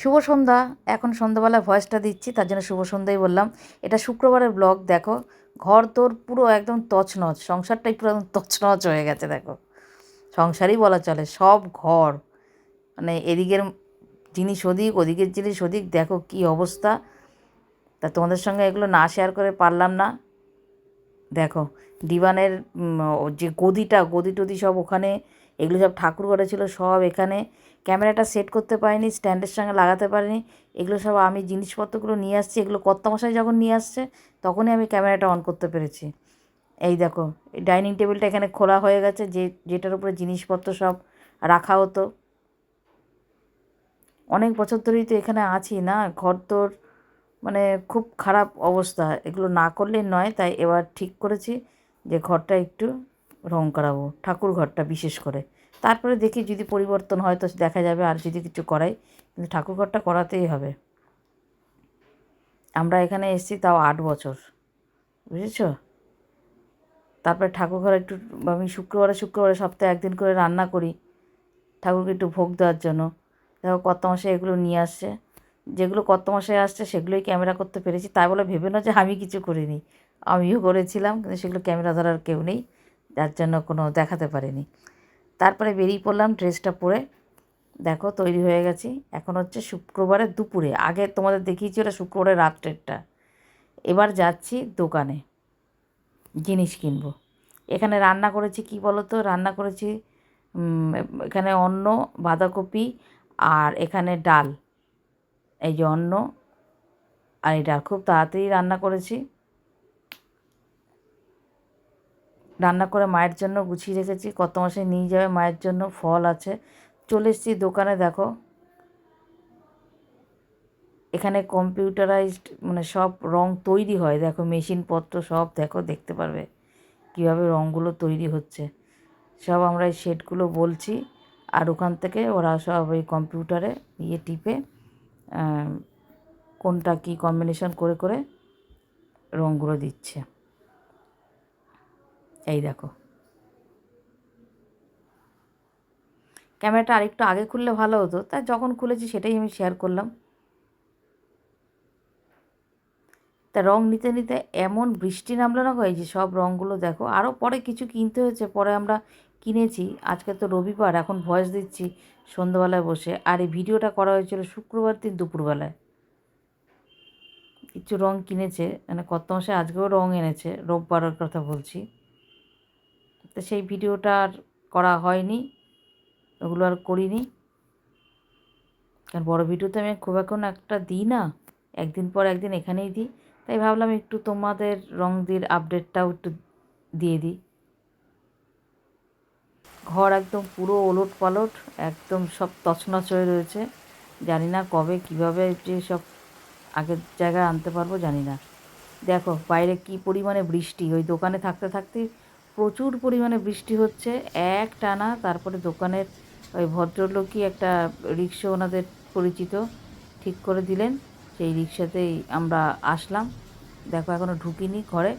শুভ সন্ধ্যা। এখন সন্ধ্যাবেলায় ভয়েসটা দিচ্ছি, তার জন্য শুভ সন্ধ্যাই বললাম। এটা শুক্রবারের ব্লগ দেখো। ঘর তোর পুরো একদম তছনছ, সংসারটাই পুরো একদম তছনছ হয়ে গেছে, দেখো। সংসারই বলা চলে, সব ঘর। মানে এদিকের জিনিস ওদিক, ওদিকের জিনিস ওদিক, দেখো কি অবস্থা। তা তোমাদের সঙ্গে এগুলো না শেয়ার করে পারলাম না। দেখো ও যে গদিটা, গদি টদি সব ওখানে, এগুলো সব ঠাকুর ঘরে ছিল, সব এখানে। ক্যামেরাটা সেট করতে পারিনি, স্ট্যান্ডের সঙ্গে লাগাতে পারিনি। এগুলো সব আমি জিনিসপত্রগুলো নিয়ে আসছি, এগুলো কর্তামশাই যখন নিয়ে আসছে, তখনই আমি ক্যামেরাটা অন করতে পেরেছি। এই দেখো ডাইনিং টেবিলটা এখানে খোলা হয়ে গেছে, যে, যেটার উপরে জিনিসপত্র সব রাখা হতো। অনেক বছর ধরেই তো এখানে আছি না ঘর তোর মানে খুব খারাপ অবস্থা। এগুলো না করলেই নয়, তাই এবার ঠিক করেছি যে ঘরটা একটু রং করাবো, ঠাকুর ঘরটা বিশেষ করে। তারপরে দেখি যদি পরিবর্তন হয় তো দেখা যাবে আর যদি কিছু করাই, কিন্তু ঠাকুর ঘরটা করাতেই হবে। আমরা এখানে এসেছি তাও আট বছর, বুঝেছ? তারপরে ঠাকুর ঘর একটু, আমি শুক্রবারে শুক্রবারে সপ্তাহে একদিন করে রান্না করি ঠাকুরকে একটু ভোগ দেওয়ার জন্য। দেখো কত মাসে এগুলো নিয়ে আসছে। যেগুলো কত মাসে আসছে সেগুলোই ক্যামেরা করতে পেরেছি। তাই বলে ভেবে না যে আমি কিছু করিনি। আমিও করেছিলাম, কিন্তু সেগুলো ক্যামেরা ধরার কেউ নেই, যার জন্য কোনো দেখাতে পারিনি। তারপরে বেরিয়ে পড়লাম ড্রেসটা পরে। দেখো তৈরি হয়ে গেছি। এখন হচ্ছে শুক্রবারে দুপুরে। আগে তোমাদের দেখিয়েছি ওটা শুক্রবারের রাত্রেরটা। এবার যাচ্ছি দোকানে জিনিস কিনবো। এখানে রান্না করেছি কি বলো তো রান্না করেছি এখানে অন্ন, বাঁধাকপি আর এখানে ডাল। এই যে অন্ন আর এটা খুব তাড়াতাড়ি রান্না করেছি। রান্না করে মায়ের জন্য গুছিয়ে রেখেছি। কত মাসে নিয়ে যাবে মায়ের জন্য ফল আছে। চলে এসেছি দোকানে, দেখো। এখানে কম্পিউটারাইজড মানে সব রং তৈরি হয়। দেখো, মেশিনপত্র সব, দেখো, দেখতে পারবে কীভাবে রঙগুলো তৈরি হচ্ছে। সব আমরা এই শেডগুলো বলছি। আর ওখান থেকে ওরা সব ওই কম্পিউটারে ইয়ে টিপে কোনটা কি কম্বিনেশন করে করে রঙগুলো দিচ্ছে। এই দেখো। ক্যামেরাটা আরেকটু আগে খুললে ভালো হতো তাই যখন খুলেছি সেটাই আমি শেয়ার করলাম। তা রং নিতে নিতে এমন বৃষ্টি নামলো না যে সব রঙগুলো দেখো। আরও পরে কিছু কিনতে হয়েছে, পরে আমরা কিনেছি, আজকে তো রবিবার, এখন ভয়েস দিচ্ছি সন্ধ্যাবেলায় বসে। আর এই ভিডিওটা করা হয়েছিল শুক্রবার দিন দুপুরবেলায়। কিছু রং কিনেছে মানে কত মাসে আজকেও রং এনেছে, রোববারের কথা বলছি। তো সেই ভিডিওটা আর করা হয়নি, ওগুলো আর করিনি। কারণ বড় ভিডিও তো আমি খুব এখন একটা দিই না, একদিন পর একদিন এখানেই দিই। তাই ভাবলাম একটু তোমাদের রং দিয়ে আপডেটটাও একটু দিয়ে দিই। ঘর একদম পুরো ওলট পালট একদম সব তছনছ হয়ে রয়েছে। জানি না কবে, কীভাবে যে সব আগের জায়গায় আনতে পারব জানি না। দেখো, বাইরে কি পরিমাণে বৃষ্টি, ওই দোকানে থাকতে থাকতেই প্রচুর পরিমাণে বৃষ্টি হচ্ছে। এক টানা, তারপরে দোকানের ওই ভদ্রলোকই একটা রিক্সা ওনাদের পরিচিত, ঠিক করে দিলেন। সেই রিক্সাতেই আমরা আসলাম। দেখো এখনও ঢুকিনি, ঘরে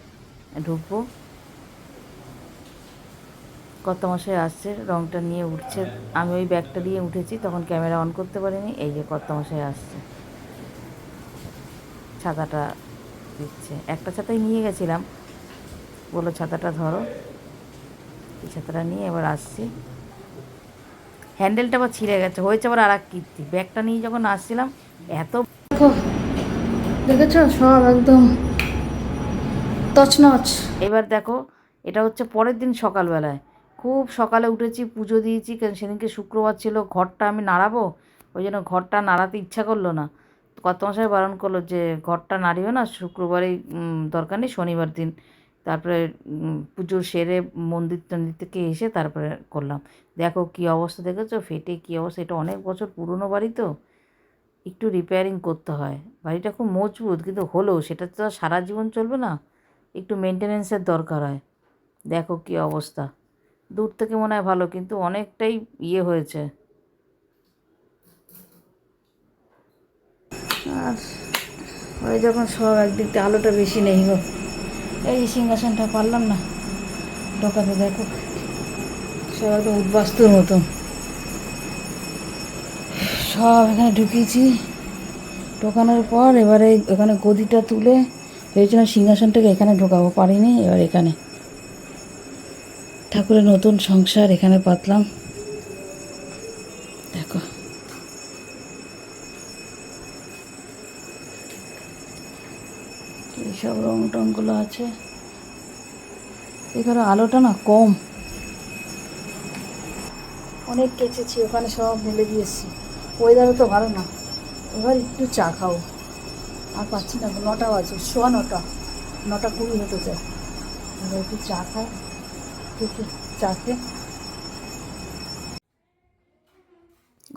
ঢুকবো। কত মাসে আসছে রংটা নিয়ে উঠছে। আমি ওই ব্যাগটা দিয়ে উঠেছি তখন ক্যামেরা অন করতে পারিনি এই যে কত মাসে আসছে। ছাতাটা দিচ্ছে। একটা ছাতাই নিয়ে গেছিলাম। বলো ছাতাটা ধরো। এই ছাতাটা নিয়ে এবার আসছি। হ্যান্ডেলটা আবার ছিঁড়ে গেছে হয়েছে আবার আর এক কীর্তি। ব্যাগটা নিয়ে যখন আসছিলাম এত দেখো দেখেছ? সব একদম তছনছ। এবার দেখো এটা হচ্ছে পরের দিন সকালবেলায়। খুব সকালে উঠেছি, পুজো দিয়েছি কারণ সেদিনকে শুক্রবার ছিল, ঘরটা আমি নাড়াবো? ওই জন্য ঘরটা নাড়াতে ইচ্ছা করল না। কত মাসে বারণ করল যে, ঘরটা নাড়িও না শুক্রবারেই দরকার নেই, শনিবার দিন। তারপরে পুজো সেরে মন্দির টন্দির থেকে এসে তারপরে করলাম। দেখো কী অবস্থা দেখেছ? ফেটে কী অবস্থা? এটা অনেক বছর পুরনো বাড়ি তো। একটু রিপেয়ারিং করতে হয়। বাড়িটা খুব মজবুত, কিন্তু হলেও সেটা তো সারা জীবন চলবে না। একটু মেনটেনেন্সের দরকার হয়। দেখো কী অবস্থা। দূর থেকে মনে হয় ভালো, কিন্তু অনেকটাই ইয়ে হয়েছে। আর ওই যখন সব একদিক থেকে আলোটা বেশি নেই গো। এই সিংহাসনটা পারলাম না, ঢোকাতে দেখো। সব একদম উদ্বাস্তুর মতন সব এখানে ঢুকিয়েছি। ঢোকানোর পর এবারে এখানে গদিটা তুলে ভেবেছিলাম সিংহাসনটাকে এখানে ঢোকাবো, পারিনি, এবার এখানে। ঠাকুরের নতুন সংসার এখানে পাতলাম। দেখো। এইসব রং টংগুলো আছে। এখানে আলোটা না কম। অনেক কেচেছি, ওখানে সব মেলে দিয়েছি ওয়েদারও তো ভালো না। এবার একটু চা খাও আর পাচ্ছি না নটা বাজে সোয়া নটা। নটা কুড়ি হতে চায়। এবার একটু চা খাই।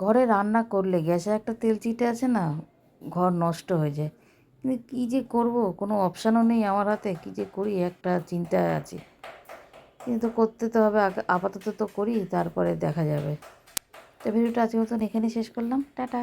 ঘরে রান্না করলে গ্যাসে একটা তেল চিটে আছে না, ঘর নষ্ট হয়ে যায়। কিন্তু কী যে করব? কোনো অপশানও নেই আমার হাতে, কী যে করি? একটা চিন্তায় আছি। কিন্তু করতে তো হবে আপাতত তো করি, তারপরে দেখা যাবে। তো ভিডিওটা আজকে মতন এখানেই শেষ করলাম। টাটা।